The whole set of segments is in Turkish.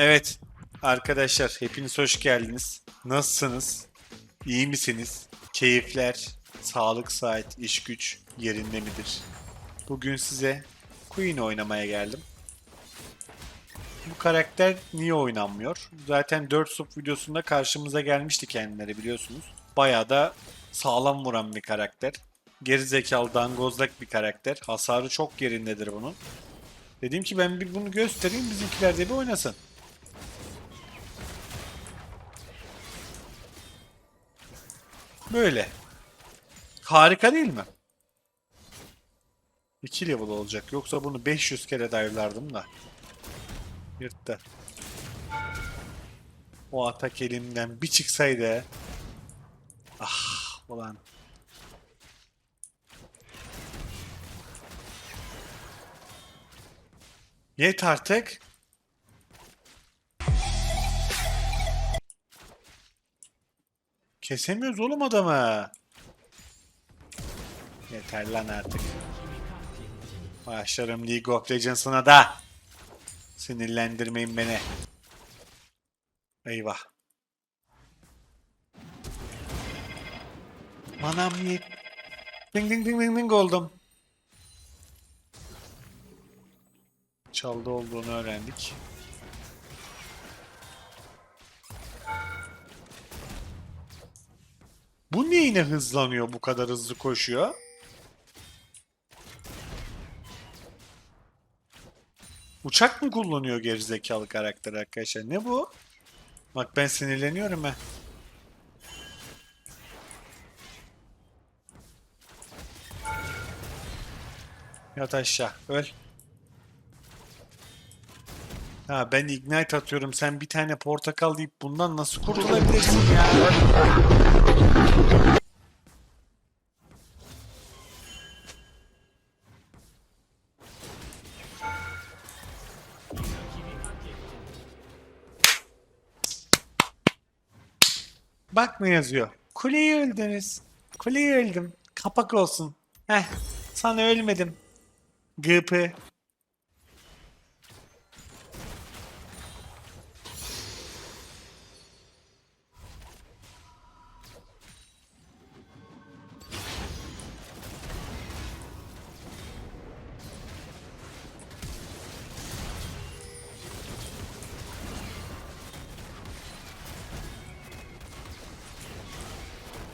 Evet arkadaşlar hepiniz hoş geldiniz. Nasılsınız? İyi misiniz? Keyifler, sağlık, saat, iş güç yerinde midir? Bugün size Queen oynamaya geldim. Bu karakter niye oynanmıyor? Zaten 4 sub videosunda karşımıza gelmişti kendileri biliyorsunuz. Bayağı da sağlam vuran bir karakter. Gerizekalı dangozlak bir karakter. Hasarı çok yerindedir bunun. Dedim ki ben bir bunu göstereyim bizimkiler de bir oynasın. Böyle. Harika değil mi? 2 level olacak. Yoksa bunu 500 kere dive'lardım da. Yırttı. O atak elimden bir çıksaydı. Ah ulan. Yet artık. Kesemiyoruz oğlum adamı. Yeter lan artık. Başlarım League of Legends'ına da. Sinirlendirmeyin beni. Eyvah. Manam yet. Ding ding ding ding ding oldum. Çaldı olduğunu öğrendik. Bu niye yine hızlanıyor bu kadar hızlı koşuyor? Uçak mı kullanıyor gerizekalı karakter arkadaşlar? Ne bu? Bak ben sinirleniyorum ha. Yat aşağı. Öl. Ha ben ignite atıyorum. Sen bir tane portakal deyip bundan nasıl kurtulabilirsin ya? Bak ne yazıyor. Kuleyi öldünüz. Kuleyi öldüm. Kapak olsun. Heh. Sana ölmedim. Gıpı.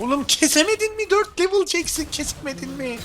Oğlum kesemedin mi? 4 level çeksin kesemedin mi?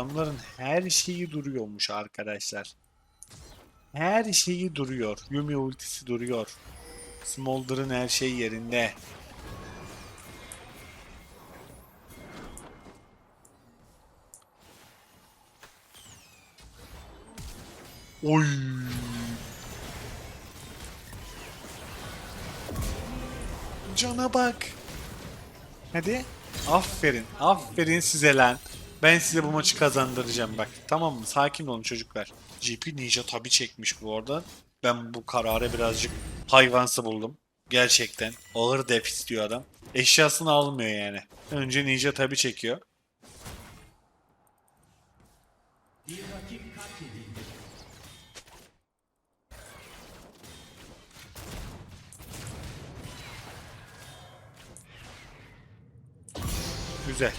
Adamların her şeyi duruyormuş arkadaşlar. Her şeyi duruyor. Yumi ultisi duruyor. Smolder'ın her şey yerinde. Oy. Cana bak. Hadi. Aferin. Aferin size lan. Ben size bu maçı kazandıracağım bak. Tamam mı? Sakin olun çocuklar. GP Ninja tabi çekmiş bu arada. Ben bu kararı birazcık hayvansı buldum. Gerçekten. Ağır def istiyor adam. Eşyasını almıyor yani. Önce Ninja tabi çekiyor. Güzel.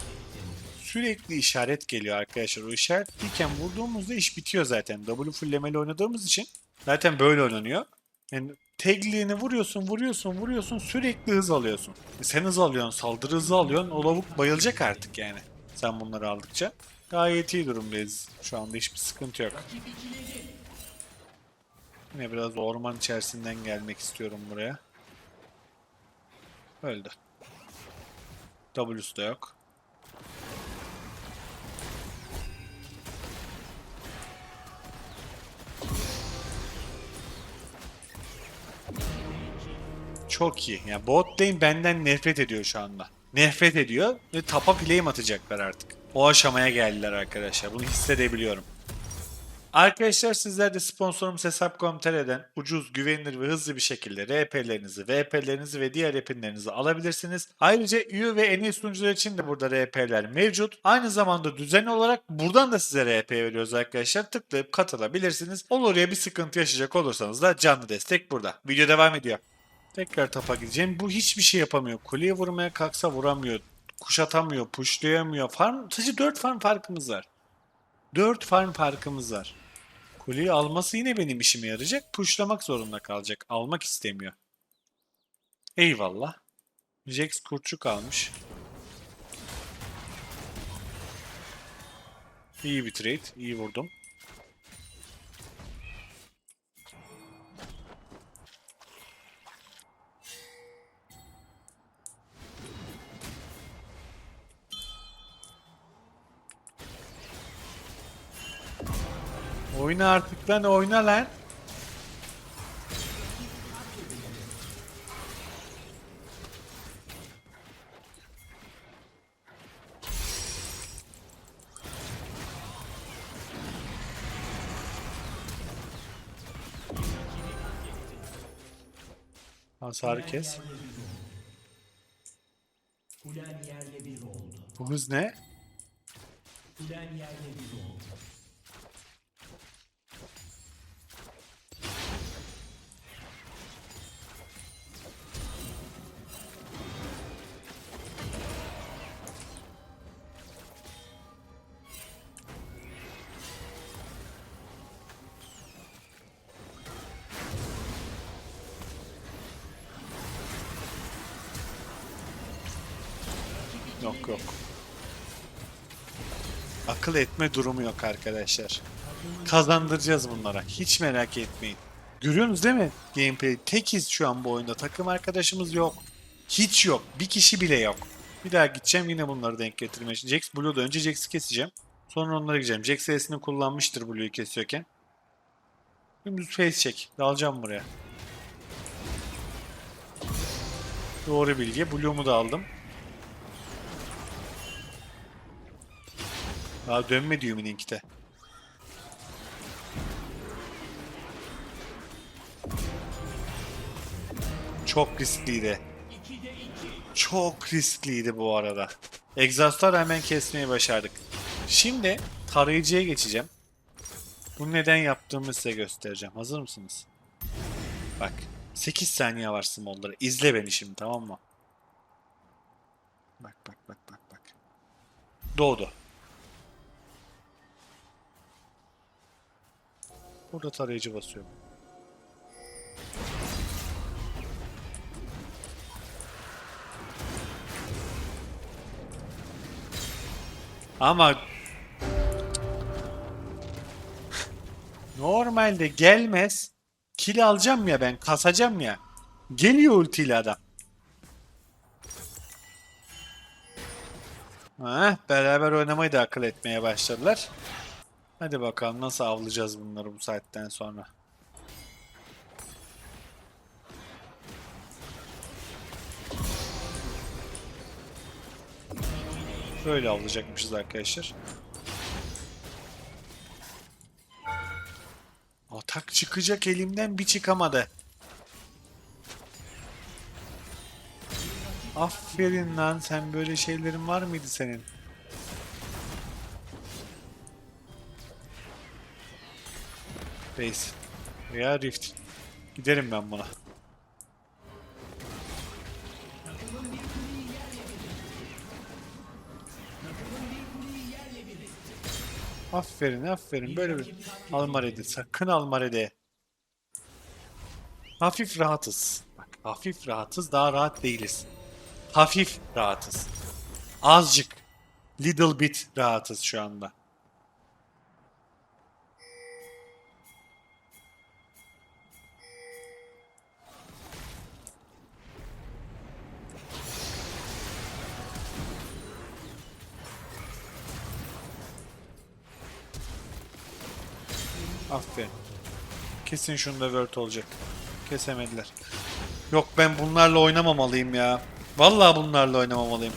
Sürekli işaret geliyor arkadaşlar. O işaretliyken vurduğumuzda iş bitiyor zaten. W fullemeli oynadığımız için zaten böyle oynanıyor. Yani tagliğini vuruyorsun, vuruyorsun, vuruyorsun sürekli hız alıyorsun. E sen hız alıyorsun, saldırı hızı alıyorsun. O lavuk bayılacak artık yani. Sen bunları aldıkça. Gayet iyi durumdayız. Şu anda hiçbir sıkıntı yok. Yine biraz orman içerisinden gelmek istiyorum buraya. Öldü. W'su da yok. Çok iyi. Yani bot lane benden nefret ediyor şu anda. Nefret ediyor ve tapa flame atacaklar artık. O aşamaya geldiler arkadaşlar. Bunu hissedebiliyorum. Arkadaşlar sizler de sponsorumuz Hesap.com.tr'den ucuz, güvenilir ve hızlı bir şekilde RP'lerinizi, VP'lerinizi ve diğer epinlerinizi alabilirsiniz. Ayrıca üye ve en iyi sunucular için de burada RP'ler mevcut. Aynı zamanda düzenli olarak buradan da size RP veriyoruz arkadaşlar. Tıklayıp katılabilirsiniz. Olur ya bir sıkıntı yaşayacak olursanız da canlı destek burada. Video devam ediyor. Tekrar tapa gideceğim. Bu hiçbir şey yapamıyor. Kuleye vurmaya kalksa vuramıyor. Kuşatamıyor, pushlayamıyor. Farm, sadece 4 farm farkımız var. 4 farm farkımız var. Kuleyi alması yine benim işime yarayacak. Pushlamak zorunda kalacak. Almak istemiyor. Eyvallah. Jax kurtçuk almış. İyi bir trade. iyi vurdum. Oyna artık lan oyna lan. Hasarı kes. Bu hız ne? Ulen yerle Yok yok. Akıl etme durumu yok arkadaşlar. Kazandıracağız bunlara. Hiç merak etmeyin. Görüyorsunuz değil mi? Gameplay tekiz şu an bu oyunda. Takım arkadaşımız yok. Hiç yok. Bir kişi bile yok. Bir daha gideceğim yine bunları denk getirmeye. Jax Blue'da önce Jax'i keseceğim. Sonra onlara gideceğim. Jax S'ini kullanmıştır Blue'yu kesiyorken. Dümdüz face check. Dalacağım buraya. Doğru bilgi. Blue'umu da aldım. Daha dönme diyor Minink'te. Çok riskliydi. Çok riskliydi bu arada. Exhaust'lar hemen kesmeyi başardık. Şimdi tarayıcıya geçeceğim. Bu neden yaptığımı size göstereceğim. Hazır mısınız? Bak. 8 saniye var small'lara. İzle beni şimdi tamam mı? Bak bak bak bak bak. Doğdu. Burada tarayıcı basıyorum. Ama normalde gelmez. Kill alacağım ya ben, kasacağım ya. Geliyor ultiyle adam. Heh, beraber oynamayı da akıl etmeye başladılar. Hadi bakalım nasıl avlayacağız bunları bu saatten sonra. Böyle avlayacakmışız arkadaşlar. Atak çıkacak elimden bir çıkamadı. Aferin lan sen böyle şeylerin var mıydı senin? Base. Veya Rift. Giderim ben buna. Aferin aferin böyle bir Almarede sakın Almarede. Hafif rahatız. Bak hafif rahatız daha rahat değiliz. Hafif rahatız. Azıcık. Little bit rahatız şu anda. Aferin. Kesin şunda word olacak. Kesemediler. Yok ben bunlarla oynamamalıyım ya. Vallahi bunlarla oynamamalıyım.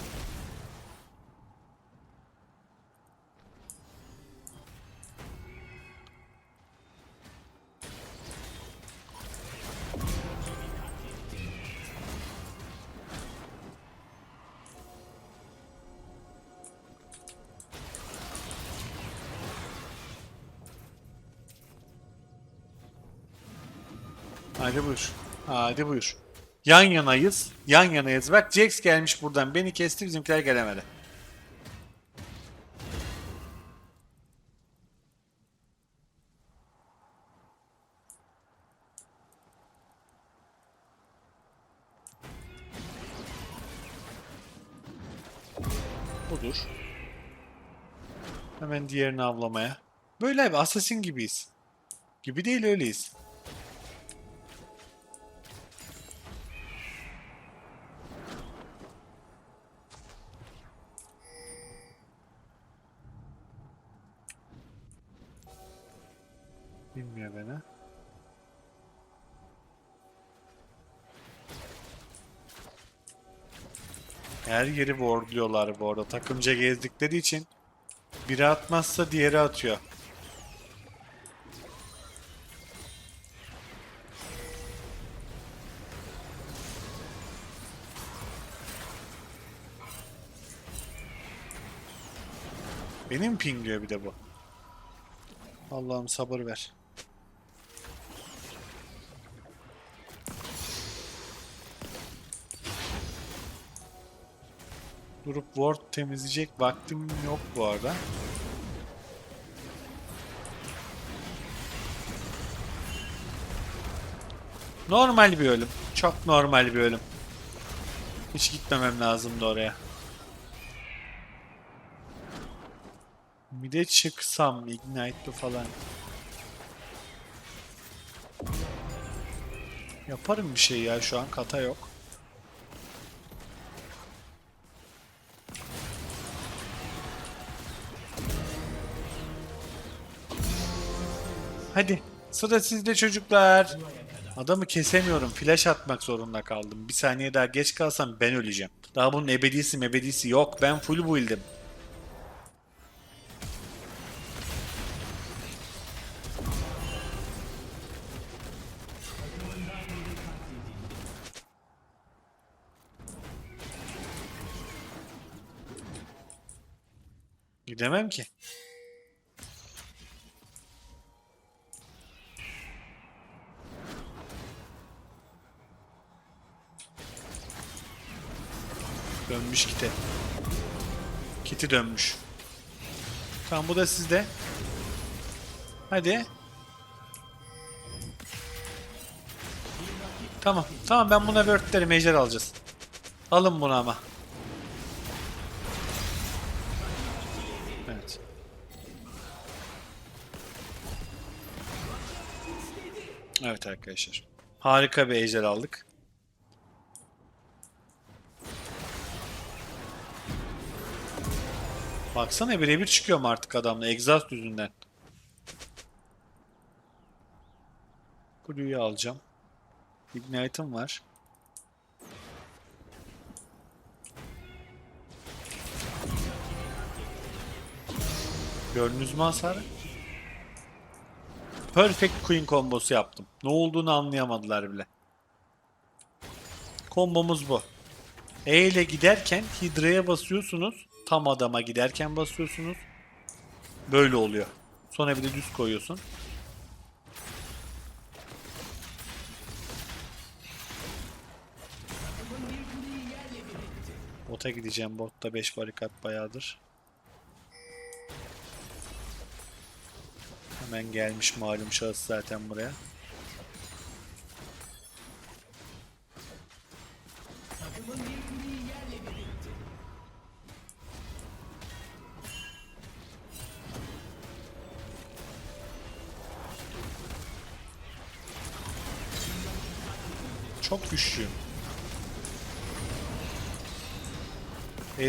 Hadi buyur. Hadi buyur. Yan yanayız. Yan yanayız. Bak Jax gelmiş buradan. Beni kesti bizimkiler gelemedi. Budur. Hemen diğerini avlamaya. Böyle bir assassin gibiyiz. Gibi değil öyleyiz. Bilmiyor beni. Her yeri wardluyorlar bu arada. Takımca gezdikleri için biri atmazsa diğeri atıyor. Benim pingliyor bir de bu. Allah'ım sabır ver. Durup ward temizleyecek vaktim yok bu arada. Normal bir ölüm. Çok normal bir ölüm. Hiç gitmemem lazımdı oraya. Bir de çıksam Ignite'lı falan. Yaparım bir şey ya şu an kata yok. Hadi sıra sizde çocuklar. Adamı kesemiyorum. Flash atmak zorunda kaldım. Bir saniye daha geç kalsam ben öleceğim. Daha bunun ebedisi mebedisi yok. Ben full build'im. Gidemem ki. Dönmüş kite. Kiti dönmüş. Tamam bu da sizde. Hadi. Tamam. Tamam ben buna wordleri major alacağız. Alın bunu ama. Evet. Evet arkadaşlar. Harika bir ejder aldık. Baksana birebir çıkıyorum artık adamla egzast yüzünden. Blue'yu alacağım. Ignite'ım var. Gördünüz mü hasarı? Perfect Queen kombosu yaptım. Ne olduğunu anlayamadılar bile. Kombomuz bu. E ile giderken Hydra'ya basıyorsunuz. Tam adama giderken basıyorsunuz. Böyle oluyor. Sonra bir de düz koyuyorsun. Bota gideceğim. Botta 5 barikat bayağıdır. Hemen gelmiş malum şahıs zaten buraya.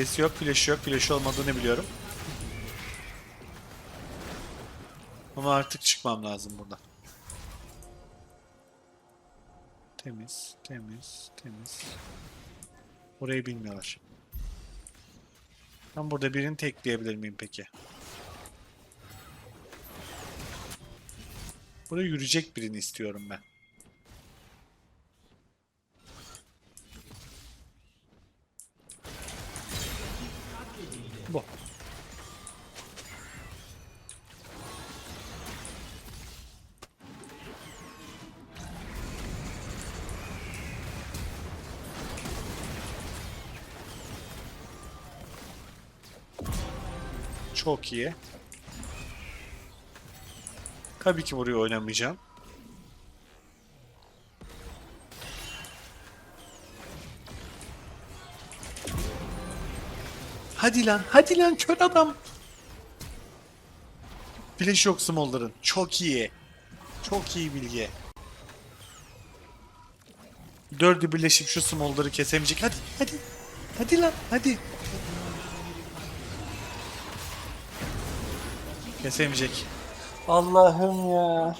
Ace yok, flash yok. Flash olmadığını biliyorum. Ama artık çıkmam lazım buradan. Temiz, temiz, temiz. Orayı bilmiyorlar. Ben burada birini tekleyebilir miyim peki? Buraya yürüyecek birini istiyorum ben. Çok iyi. Tabii ki buraya oynamayacağım. Hadi lan, hadi lan kör adam. Flash yok Smolder'ın. Çok iyi. Çok iyi bilgi. Dördü birleşip şu Smolder'ı kesemeyecek. Hadi, hadi. Hadi lan, hadi. Kesemeyecek. Allah'ım ya.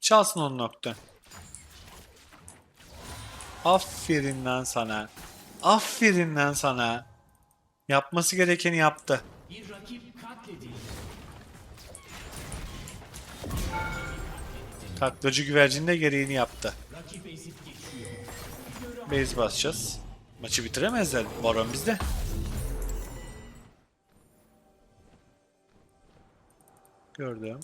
Çalsın onun nokta. Aferin lan sana. Aferin lan sana. Yapması gerekeni yaptı. Taklacı güvercin de gereğini yaptı. Base basacağız. Maçı bitiremezler. Baron bizde. Gördüm.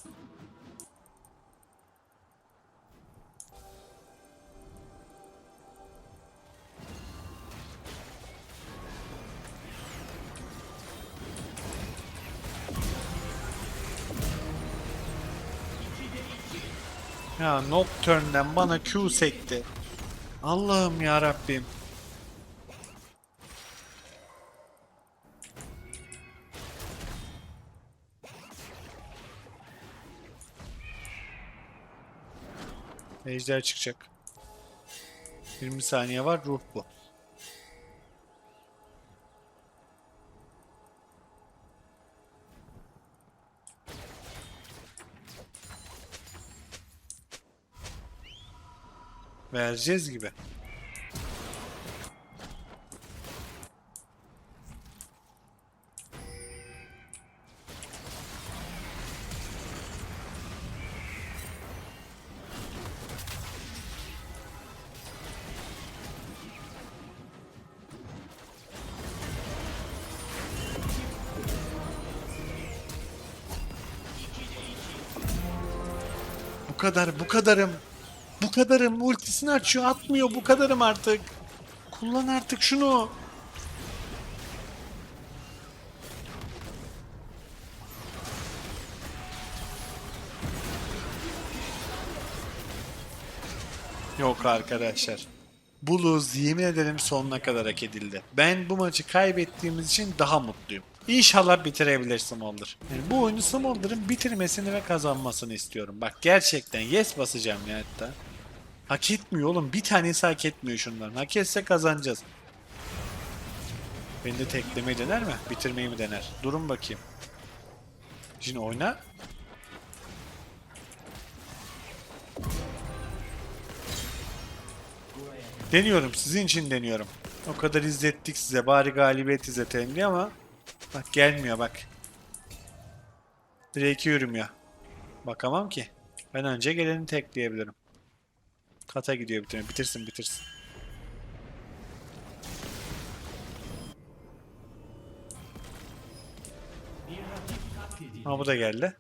Ya Nocturne'den bana Q sekti. Allah'ım ya Rabbim. Ejder çıkacak. 20 saniye var ruh bu. Vereceğiz gibi. Kadar, bu kadarım. Bu kadarım. Ultisini açıyor, atmıyor. Bu kadarım artık. Kullan artık şunu. Yok arkadaşlar. Bu lose yemin ederim sonuna kadar hak edildi. Ben bu maçı kaybettiğimiz için daha mutluyum. İnşallah bitirebilir Smolder. Yani bu oyunu Smolder'ın bitirmesini ve kazanmasını istiyorum. Bak gerçekten yes basacağım ya hatta. Hak etmiyor oğlum. Bir tanesi hak etmiyor şunların. Hak etse kazanacağız. Beni de teklemeyi dener mi? Bitirmeyi mi dener? Durun bakayım. Şimdi oyna. Deniyorum. Sizin için deniyorum. O kadar izlettik size. Bari galibiyet izletelim diye ama bak gelmiyor bak. Drake'i yürümüyor. Bakamam ki. Ben önce geleni tekleyebilirim. Kata gidiyor bitirme. Bitirsin bitirsin. Ha bu da geldi.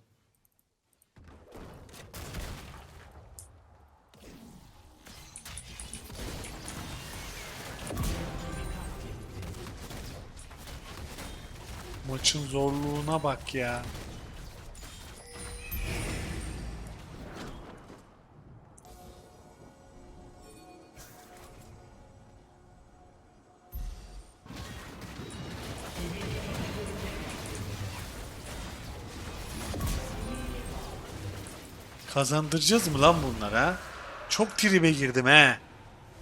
Maçın zorluğuna bak ya. Kazandıracağız mı lan bunlara? Çok tribe girdim he.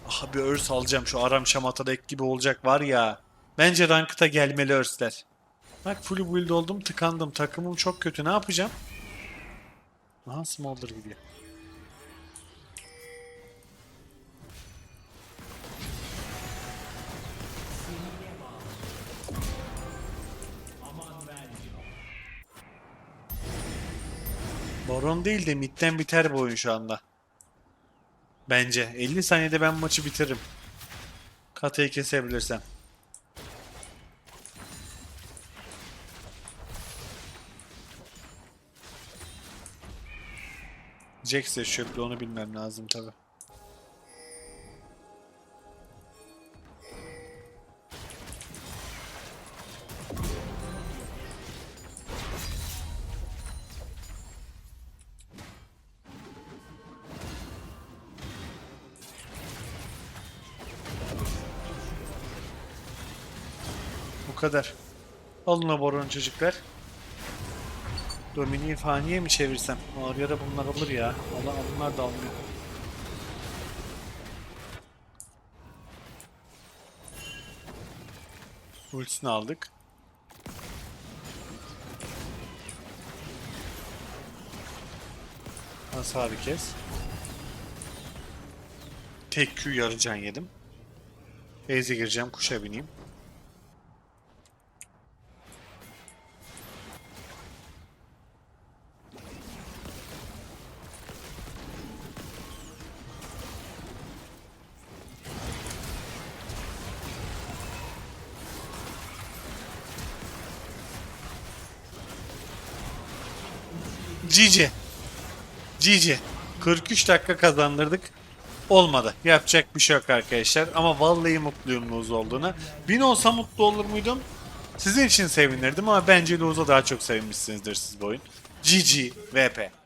Ah bir örs alacağım şu Aram Şamata'daki gibi olacak var ya. Bence rankta gelmeli örsler. Bak full build oldum tıkandım. Takımım çok kötü ne yapacağım? Aha Smolder gidiyor. Baron değil de midden biter bu oyun şu anda. Bence. 50 saniyede ben maçı bitiririm. Katayı kesebilirsem. Jax yaşıyor bir de onu bilmem lazım tabi. Bu kadar. Alın o baron çocuklar. Dominik'i faniye mi çevirsem? Ağrıya da bunlar alır ya. Allah bunlar da almıyor. Ultisini aldık. Hasarı kes. Tek Q yarı can yedim. Base'e gireceğim, kuşa bineyim. Cici. 43 dakika kazandırdık. Olmadı. Yapacak bir şey yok arkadaşlar. Ama vallahi mutluyum Luz olduğuna. Bin olsa mutlu olur muydum? Sizin için sevinirdim ama bence Luz'a daha çok sevinmişsinizdir siz bu oyun. GG VP.